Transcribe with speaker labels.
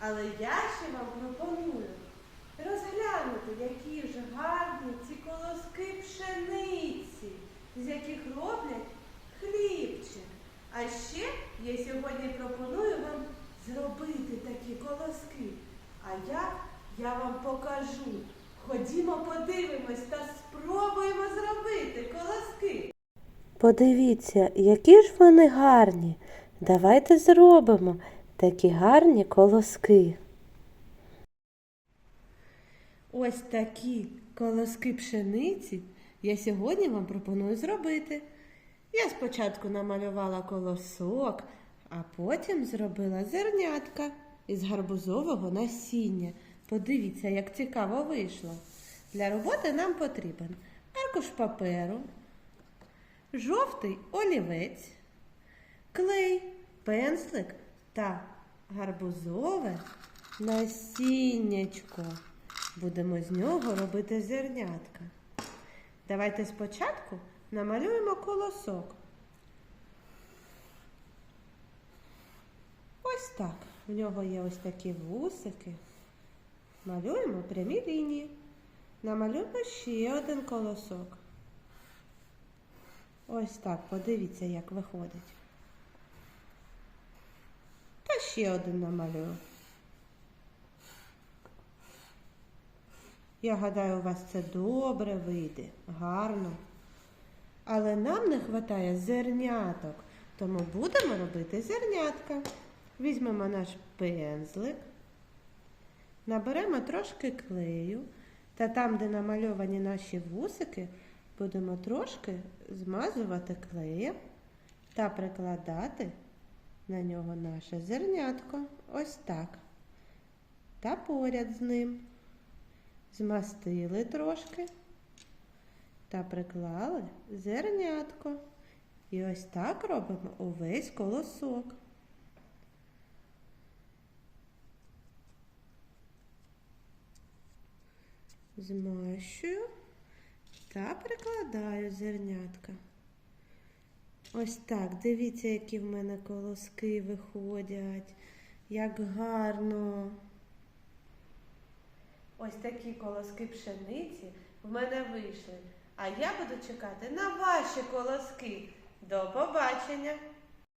Speaker 1: Але я ще вам пропоную розглянути, які ж гарні ці колоски пшениці, з яких роблять хлібчик. А ще я сьогодні пропоную вам зробити такі колоски. А як я вам покажу. Ходімо подивимось та спробуємо зробити колоски.
Speaker 2: Подивіться, які ж вони гарні. Давайте зробимо такі гарні колоски.
Speaker 1: Ось такі колоски пшениці я сьогодні вам пропоную зробити. Я спочатку намалювала колосок, а потім зробила зернятка із гарбузового насіння. Подивіться, як цікаво вийшло. Для роботи нам потрібен аркуш паперу, жовтий олівець, клей, пензлик та гарбузове насіннячко. Будемо з нього робити зернятка. Давайте спочатку намалюємо колосок. Ось так. В нього є ось такі вусики. Малюємо прямі лінії. Намалюємо ще один колосок. Ось так, подивіться, як виходить. Ще один намалюю. Я гадаю, у вас це добре вийде, гарно. Але нам не вистачає зерняток, тому будемо робити зернятка. Візьмемо наш пензлик, наберемо трошки клею, та там, де намальовані наші вусики, будемо трошки змазувати клеєм та прикладати на нього наше зернятко. Ось так. Та поряд з ним змастили трошки та приклали зернятко. І ось так робимо увесь колосок. Змащую та прикладаю зернятка. Ось так, дивіться, які в мене колоски виходять. Як гарно. Ось такі колоски пшениці в мене вийшли. А я буду чекати на ваші колоски. До побачення!